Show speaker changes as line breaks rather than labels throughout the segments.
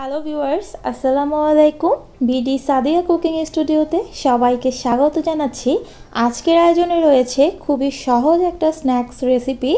Hello viewers আসসালামু আলাইকুম BD Sadia cooking স্টুডিওতে সবাইকে স্বাগত জানাচ্ছি। আজকের আয়োজনে রয়েছে খুবই সহজ একটা স্ন্যাক্স রেসিপি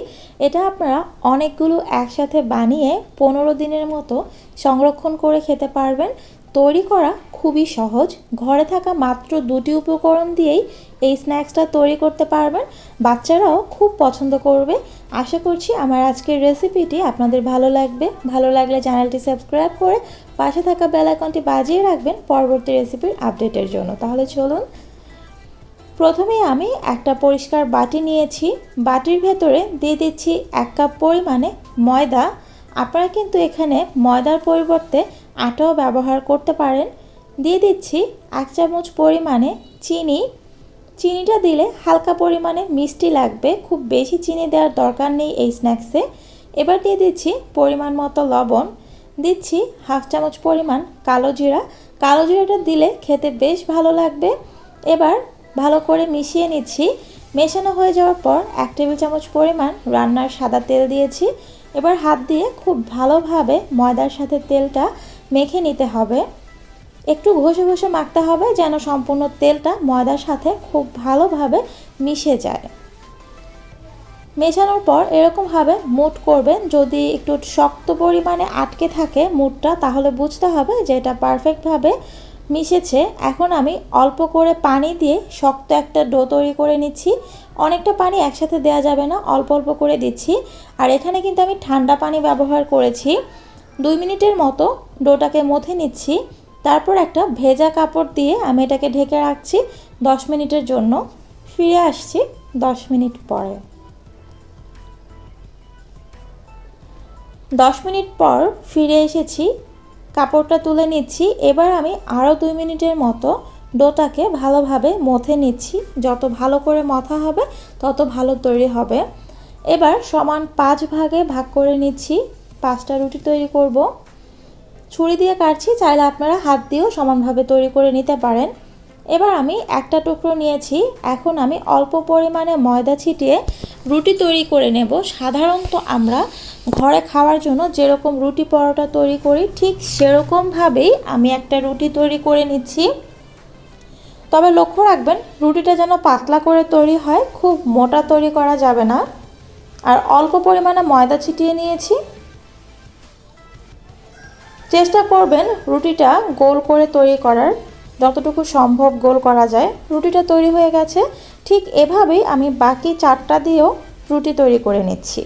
এটা আপনারা অনেকগুলো একসাথে বানিয়ে পনেরো দিনের মতো সংরক্ষণ করে খেতে পারবেন। তৈরি করা খুবই সহজ। ঘরে থাকা মাত্র দুটি উপকরণ দিয়েই এই স্ন্যাক্সটা তৈরি করতে পারবেন। বাচ্চারাও খুব পছন্দ করবে। আশা করছি আমার আজকের রেসিপিটি আপনাদের ভালো লাগবে। ভালো লাগলে চ্যানেলটি সাবস্ক্রাইব করে পাশে থাকা বেল আইকনটি বাজিয়ে রাখবেন পরবর্তী রেসিপির আপডেটের জন্য। তাহলে চলুন। প্রথমে আমি একটা পরিষ্কার বাটি নিয়েছি। বাটির ভেতরে দিয়ে দিচ্ছি এক কাপ পরিমাণে ময়দা। আপনারা কিন্তু এখানে ময়দার পরিবর্তে আটাও ব্যবহার করতে পারেন। দিয়ে দিচ্ছি এক চামচ পরিমাণে চিনি। চিনিটা দিলে হালকা পরিমাণে মিষ্টি লাগবে। খুব বেশি চিনি দেওয়ার দরকার নেই এই স্ন্যাক্সে এবার দিয়ে দিচ্ছি পরিমাণ মতো লবণ। দিচ্ছি হাফ চামচ পরিমাণ কালো জিরা। কালো জিরাটা দিলে খেতে বেশ ভালো লাগবে। এবার ভালো করে মিশিয়ে নিচ্ছি। মেশানো হয়ে যাওয়ার পর এক টেবিল চামচ পরিমাণ রান্নার সাদা তেল দিয়েছি। এবার হাত দিয়ে খুব ভালোভাবে ময়দার সাথে তেলটা মেখে নিতে হবে। একটু ঘষে ঘষে মাখতে হবে যেন সম্পূর্ণ তেলটা ময়দার সাথে খুব ভালোভাবে মিশে যায়। মেশানোর পর এরকমভাবে মুট করবেন। যদি একটু শক্ত পরিমাণে আটকে থাকে মুটটা, তাহলে বুঝতে হবে যে এটা পারফেক্টভাবে মিশেছে। এখন আমি অল্প করে পানি দিয়ে শক্ত একটা ডো তৈরি করে নিচ্ছি। অনেকটা পানি একসাথে দেওয়া যাবে না, অল্প অল্প করে দিচ্ছি। আর এখানে কিন্তু আমি ঠান্ডা পানি ব্যবহার করেছি। দুই মিনিটের মতো ডোটাকে মথে নিচ্ছি, তারপর একটা ভেজা কাপড় দিয়ে আমি এটাকে ঢেকে রাখছি দশ মিনিটের জন্য। ফিরে আসছি দশ মিনিট পরে। দশ মিনিট পর ফিরে এসেছি, কাপড়টা তুলে নিচ্ছি। এবার আমি আরও দুই মিনিটের মতো ডোটাকে ভালোভাবে মথে নিচ্ছি। যত ভালো করে মথা হবে, তত ভালো তৈরি হবে। এবার সমান পাঁচ ভাগে ভাগ করে নিচ্ছি। পাঁচটা রুটি তৈরি করব। ছুরি দিয়ে কাটছি, চাইলে আপনারা হাত দিয়েও সমানভাবে তৈরি করে নিতে পারেন। এবার আমি একটা টুকরো নিয়েছি। এখন আমি অল্প পরিমাণে ময়দা ছিটিয়ে রুটি তৈরি করে নেব। সাধারণত আমরা ঘরে খাওয়ার জন্য যেরকম রুটি পরোটা তৈরি করি, ঠিক সেরকমভাবেই আমি একটা রুটি তৈরি করে নিচ্ছি। তবে লক্ষ্য রাখবেন, রুটিটা যেন পাতলা করে তৈরি হয়, খুব মোটা তৈরি করা যাবে না। আর অল্প পরিমাণে ময়দা ছিটিয়ে নিয়েছি। চেষ্টা করবেন রুটিটা গোল করে তৈরি করার, যতটুকু সম্ভব গোল করা যায়। রুটিটা তৈরি হয়ে গেছে। ঠিক এভাবেই আমি বাকি চারটা দিয়েও রুটি তৈরি করে নিচ্ছি।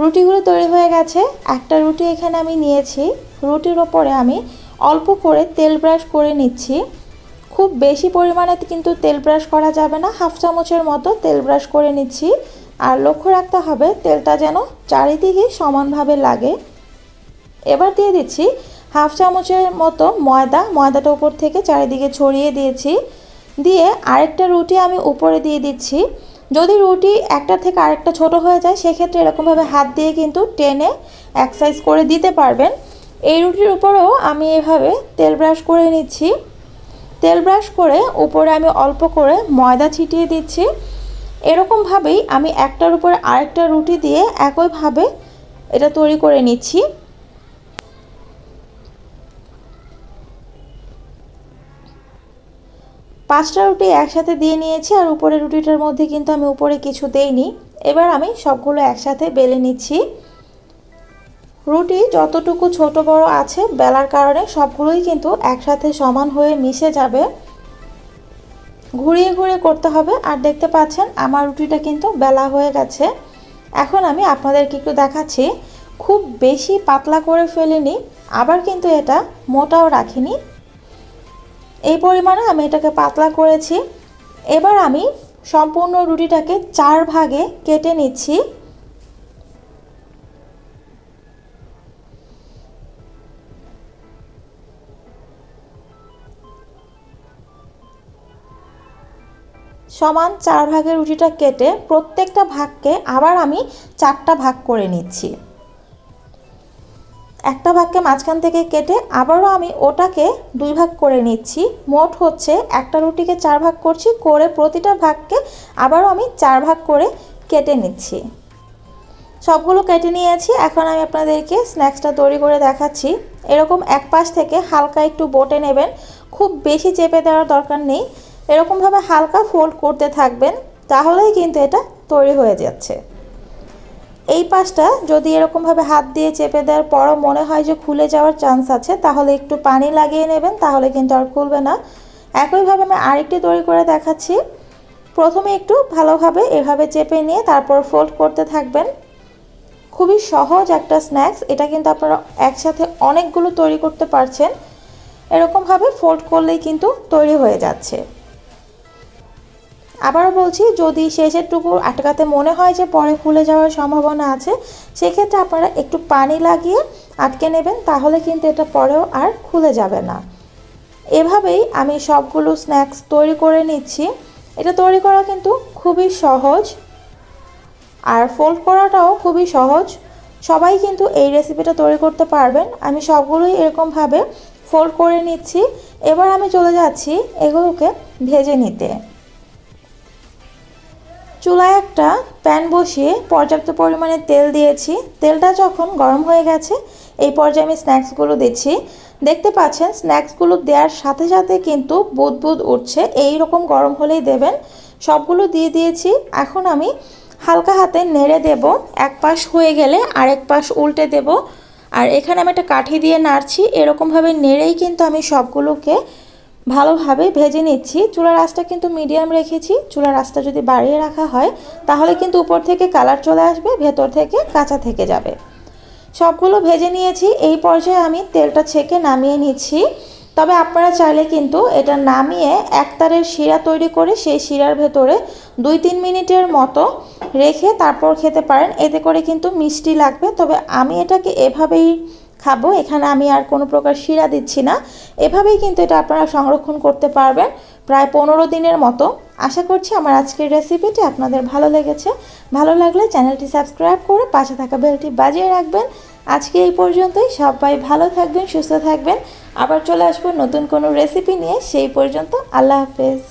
রুটিগুলো তৈরি হয়ে গেছে। একটা রুটি এখানে আমি নিয়েছি। রুটির ওপরে আমি অল্প করে তেল ব্রাশ করে নিচ্ছি। খুব বেশি পরিমাণে কিন্তু তেল ব্রাশ করা যাবে না। হাফ চামচের মতো তেল ব্রাশ করে নিচ্ছি। আর লক্ষ্য রাখতে হবে, তেলটা যেন চারিদিকে সমানভাবে লাগে। এবার দিয়ে দিচ্ছি হাফ চামচের মতো ময়দা, ময়দাটা উপর থেকে চারিদিকে ছড়িয়ে দিয়েছি। দিয়ে আরেকটা রুটি আমি উপরে দিয়ে দিচ্ছি। যদি রুটি একটা থেকে আরেকটা ছোট হয়ে যায়, সেক্ষেত্রে এরকমভাবে হাত দিয়ে কিন্তু টেনে এক্সাইজ করে দিতে পারবেন। এই রুটির উপরেও আমি এভাবে তেল ব্রাশ করে নিচ্ছি। তেল ব্রাশ করে উপরে আমি অল্প করে ময়দা ছিটিয়ে দিচ্ছি। এরকমভাবেই আমি একটার উপরে আরেকটা রুটি দিয়ে একইভাবে এটা তৈরি করে নিচ্ছি। পাঁচটা রুটি একসাথে দিয়ে নিয়েছি আর উপরে রুটিটার মধ্যে কিন্তু আমি উপরে কিছু দেইনি। এবার আমি সবগুলো একসাথে বেলে নিচ্ছি। রুটি যতটুকু ছোট বড় আছে, বেলার কারণে সবগুলোই কিন্তু একসাথে সমান হয়ে মিশে যাবে। ঘুরিয়ে ঘুরিয়ে করতে হবে আর দেখতে পাচ্ছেন আমার রুটিটা কিন্তু বেলা হয়ে গেছে। এখন আমি আপনাদেরকে একটু দেখাচ্ছি। খুব বেশি পাতলা করে ফেলিনি, আবার কিন্তু এটা মোটাও রাখিনি। এই পরিমাণে আমি এটাকে পাতলা করেছি। এবার আমি সম্পূর্ণ রুটিটাকে চার ভাগে কেটে নিচ্ছি। সমান চার ভাগের রুটিটা কেটে প্রত্যেকটা ভাগকে আবার আমি চারটা ভাগ করে নিচ্ছি। একটা ভাগকে মাঝখান থেকে কেটে আবারও আমি ওটাকে দুই ভাগ করে নিচ্ছি। মোট হচ্ছে একটা রুটিকে চার ভাগ করছি, করে প্রতিটা ভাগকে আবারও আমি চার ভাগ করে কেটে নিচ্ছি। সবগুলো কেটে নিয়েছি, এখন আমি আপনাদেরকে স্ন্যাক্সটা তৈরি করে দেখাচ্ছি। এরকম এক পাশ থেকে হালকা একটু বটে নেবেন, খুব বেশি চেপে দেওয়ার দরকার নেই। এরকমভাবে হালকা ফোল্ড করতে থাকবেন, তাহলেই কিন্তু এটা তৈরি হয়ে যাচ্ছে। এই পাশটা যদি এরকমভাবে হাত দিয়ে চেপে দেওয়ার পরও মনে হয় যে খুলে যাওয়ার চান্স আছে, তাহলে একটু পানি লাগিয়ে নেবেন, তাহলে কিন্তু আর খুলবে না। একইভাবে আমি আরেকটি তৈরি করে দেখাচ্ছি। প্রথমে একটু ভালোভাবে এভাবে চেপে নিয়ে তারপর ফোল্ড করতে থাকবেন। খুবই সহজ একটা স্ন্যাক্স এটা কিন্তু আপনারা একসাথে অনেকগুলো তৈরি করতে পারছেন। এরকমভাবে ফোল্ড করলেই কিন্তু তৈরি হয়ে যাচ্ছে। আবারও বলছি, যদি শেষের টুকু আটকাতে মনে হয় যে পরে খুলে যাওয়ার সম্ভাবনা আছে, সেক্ষেত্রে আপনারা একটু পানি লাগিয়ে আটকে নেবেন, তাহলে কিন্তু এটা পরেও আর খুলে যাবে না। এভাবেই আমি সবগুলো স্ন্যাক্স তৈরি করে নিচ্ছি। এটা তৈরি করা কিন্তু খুবই সহজ আর ফোল্ড করাটাও খুবই সহজ। সবাই কিন্তু এই রেসিপিটা তৈরি করতে পারবেন। আমি সবগুলোই এরকমভাবে ফোল্ড করে নিচ্ছি। এবার আমি চলে যাচ্ছি এগুলোকে ভেজে নিতে। চুলায় একটা প্যান বসিয়ে পর্যাপ্ত পরিমাণে তেল দিয়েছি। তেলটা যখন গরম হয়ে গেছে, এই পর্যায়ে আমি স্ন্যাক্সগুলো দিচ্ছি। দেখতে পাচ্ছেন, স্ন্যাক্সগুলো দেওয়ার সাথে সাথে কিন্তু বুদ বুদ উঠছে। এই রকম গরম হলেই দেবেন। সবগুলো দিয়ে দিয়েছি। এখন আমি হালকা হাতে নেড়ে দেব। এক পাশ হয়ে গেলে আরেক পাশ উল্টে দেব। আর এখানে আমি একটা কাঠি দিয়ে নাড়ছি। এরকমভাবে নেড়েই কিন্তু আমি সবগুলোকে ভালোভাবে ভেজে নিচ্ছি। চুলার আঁচটা কিন্তু মিডিয়াম রেখেছি। চুলার আঁচটা যদি বাড়িয়ে রাখা হয়, তাহলে কিন্তু উপর থেকে কালার চলে আসবে, ভেতর থেকে কাঁচা থেকে যাবে। সবগুলো ভেজে নিয়েছি। এই পর্যায়ে আমি তেলটা ছেঁকে নামিয়ে নিচ্ছি। তবে আপনারা চাইলে কিন্তু এটা নামিয়ে একতারের শিরা তৈরি করে সেই শিরার ভেতরে দুই তিন মিনিটের মতো রেখে তারপর খেতে পারেন। এতে করে কিন্তু মিষ্টি লাগবে। তবে আমি এটাকে এভাবেই খাব, এখানে আমি আর কোনো প্রকার শিরা দিচ্ছি না। এভাবেই কিন্তু এটা আপনারা সংরক্ষণ করতে পারবেন প্রায় পনেরো দিনের মতো। আশা করছি আমার আজকের রেসিপিটি আপনাদের ভালো লেগেছে। ভালো লাগলে চ্যানেলটি সাবস্ক্রাইব করে পাশে থাকা বেলটি বাজিয়ে রাখবেন। আজকে এই পর্যন্তই, সবাই ভালো থাকবেন, সুস্থ থাকবেন। আবার চলে আসব নতুন কোনো রেসিপি নিয়ে, সেই পর্যন্ত আল্লাহ হাফেজ।